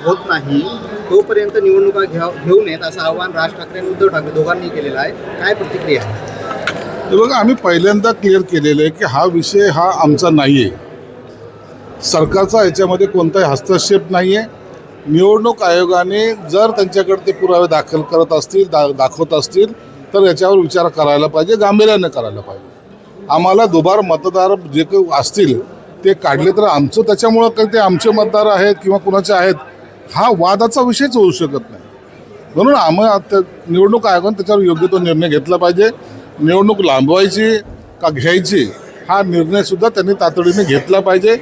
होत नाही तोपर्यंत निवडणुका घ्या घेऊ नयेत असं आव्हान राज ठाकरे आणि उद्धव ठाकरे दोघांनी केलेलं आहे. काय प्रतिक्रिया आहे? हे बघा आम्ही पहिल्यांदा क्लिअर केलेलं आहे की हा विषय हा आमचा नाही आहे सरकारचा याच्यामध्ये कोणताही हस्तक्षेप नाही आहे निवडणूक आयोगाने जर त्यांच्याकडे ते पुरावे दाखल करत असतील दा दाखवत असतील तर याच्यावर विचार करायला पाहिजे गांभीर्याने करायला पाहिजे. आम्हाला दुबार मतदार जे काही असतील ते काढले तर आमचं त्याच्यामुळं काही ते आमचे मतदार आहेत किंवा कुणाचे आहेत हा वादाचा विषयच होऊ शकत नाही. म्हणून आम्ही आता निवडणूक आयोगाने त्याच्यावर योग्य तो निर्णय घेतला पाहिजे. निवडणूक लांबवायची का घ्यायची हा निर्णयसुद्धा त्यांनी तातडीने घेतला पाहिजे.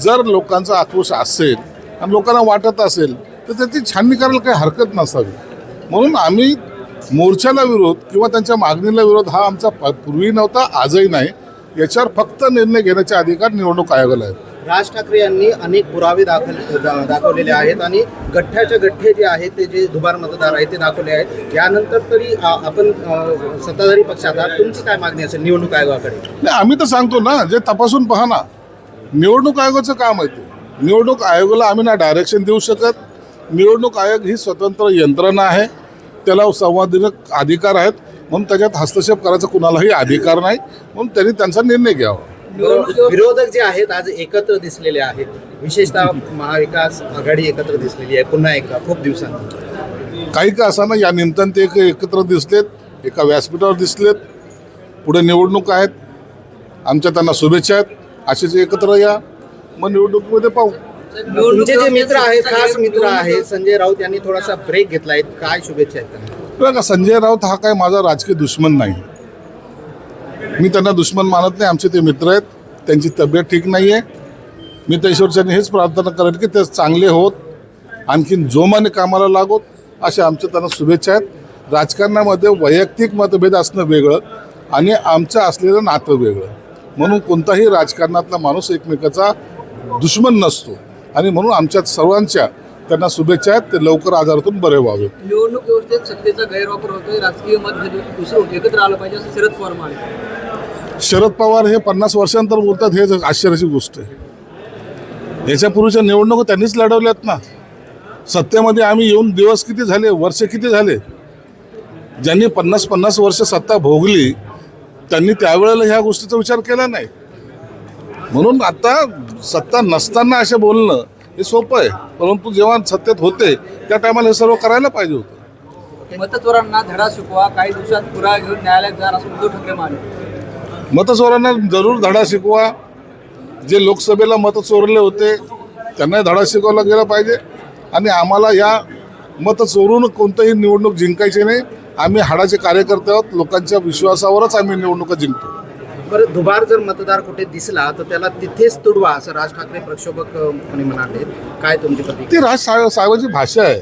जर लोकांचा आक्रोश असेल आणि लोकांना वाटत असेल तर त्याची छाननी करायला काही हरकत नसावी. म्हणून आम्ही मोर्चाला विरोध किंवा त्यांच्या मागणीला विरोध हा आमचा प- पूर्वी नव्हता आजही नाही. याच्यावर फक्त निर्णय घेण्याचे अधिकार निवडणूक आयोगाला आहेत. राज ठाकरे यांनी अनेक पुरावे दाखल दा- दाखवलेले आहेत आणि गठ्ठ्याच्या गठ्ठे जे आहेत ते जे दुबार मतदार आहेत ते दाखवले आहेत. यानंतर तरी आपण सत्ताधारी पक्षात आहात तुमची काय मागणी असेल निवडणूक आयोगाकडे? नाही आम्ही तर सांगतो ना जे तपासून पहा ना निवडणूक आयोगाचं काम आहे ते. निवडणूक आयोगाला आम्ही ना डायरेक्शन देऊ शकत. निवडणूक आयोग ही स्वतंत्र यंत्रणा आहे. त्याला संवादिक अधिकार आहेत. म्हणून त्याच्यात हस्तक्षेप करायचा कुणालाही अधिकार नाही. म्हणून त्यांनी त्यांचा निर्णय घ्यावा. विरोधक जे आहेत आज एकत्र दिसलेले आहेत. विशेषतः महाविकास आघाडी एकत्र दिसलेली आहे. पुन्हा एकदा खूप दिवसांनी. काही का असा ना या निमित्तानं ते एक एकत्र दिसलेत एका व्यासपीठावर दिसलेत. पुढे निवडणूक आहेत. आमच्या त्यांना शुभेच्छा आहेत. असेच एकत्र या. मग निवडणुकीमध्ये पाहू. तुमचे जे मित्र आहेत खास मित्र आहेत संजय राऊत यांनी थोडासा ब्रेक घेतला आहे. काय शुभेच्छा आहेत त्यांना? बघा संजय राऊत हा काय माझा राजकीय दुश्मन नाही. मी त्यांना दुश्मन मानत नाही. आमचे ते मित्र आहेत. त्यांची तब्येत ठीक नाही आहे मी त्या ईश्वरच्याने हेच प्रार्थना करेन की ते चांगले होत. आणखीन जोमाने कामाला लागोत अशा आमच्या त्यांना शुभेच्छा आहेत. राजकारणामध्ये वैयक्तिक मतभेद असणं वेगळं आणि आमचं असलेलं नातं वेगळं. म्हणून कोणताही राजकारणातला माणूस एकमेकाचा दुश्मन नसतो. आणि म्हणून आमच्या सर्वांच्या त्यांना शुभेच्छा आहेत. ते लवकर आजारातून बरे व्हावे. निवडणूक व्यवस्थेत सत्तेचा गैरवापर होतोय. राजकीय दुसरं एकत्र आलं पाहिजे असं शरद पवार म्हणाले. शरद पवार हे पन्नास वर्षांतर बोलतात हे आश्चर्याची गोष्ट आहे. याच्यापूर्वीच्या निवडणुका त्यांनीच लढवल्यात ना. सत्तेमध्ये आम्ही येऊन दिवस किती झाले वर्ष किती झाले? ज्यांनी पन्नास पन्नास वर्ष सत्ता भोगली त्यांनी त्यावेळेला ह्या गोष्टीचा विचार केला नाही. म्हणून आता सत्ता नसताना असे बोलणं हे सोपं आहे. परंतु जेव्हा सत्तेत होते त्या टायमाला हे सर्व करायला पाहिजे होतं. मतचोरांना धडा शिकवा काही दिवसात पुरावा घेऊन न्यायालयात जाणार असं उद्धव ठाकरे म्हणाले. मतचोरांना जरूर धडा शिकवा. जे लोकसभेला मत चोरले होते त्यांना धडा शिकवला गेला पाहिजे. आणि आम्हाला या मत चोरून कोणतंही निवडणूक जिंकायची नाही. आम्ही हाडाचे कार्यकर्ते आहोत. लोकांच्या विश्वासावरच आम्ही निवडणुका जिंकतो. बरं दुबार जर मतदार कुठे दिसला तर त्याला तिथेच तुडवा असं राज ठाकरे प्रक्षोभक कोणी म्हणाले. काय तुमची प्रतिक्रिया? ती राज साहेबांची भाषा आहे.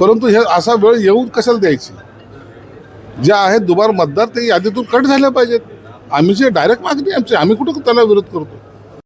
परंतु हे असा वेळ येऊन कशाला द्यायची? जे आहेत दुबार मतदार ते यादीतून कट झाले पाहिजेत. आम्ही जे डायरेक्ट मागणी आमची आम्ही कुठं त्याला विरोध करतो?